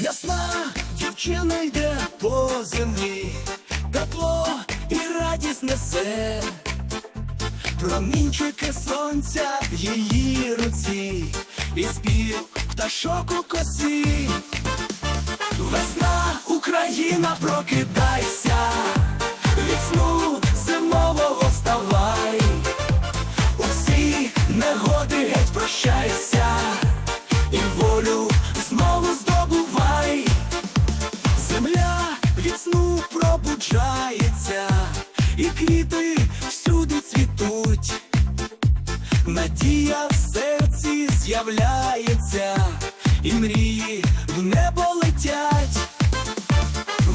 Весна дівчина йде по землі, тепло і радість несе, промінчики сонця в її руці, і спів пташок у косі. Весна, Україна, прокидайся, від зимового вставай, усі негоди геть прощайся, пробуджається, і квіти всюди цвітуть. Надія в серці з'являється, і мрії в небо летять.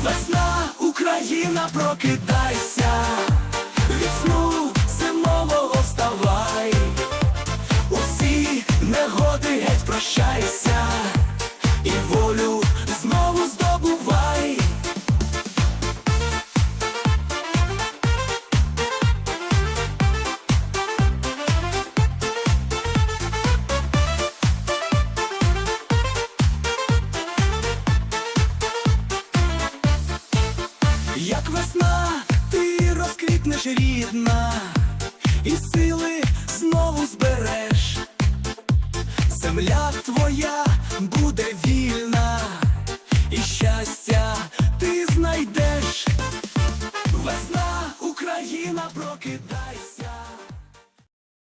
Весна, Україна, прокидайся, від сну зимового вставай, усі негоди геть прощайся, як весна, ти розквітнеш рідна, і сили знову збереш, земля твоя буде вільна, і щастя ти знайдеш, весна, Україна, прокидайся.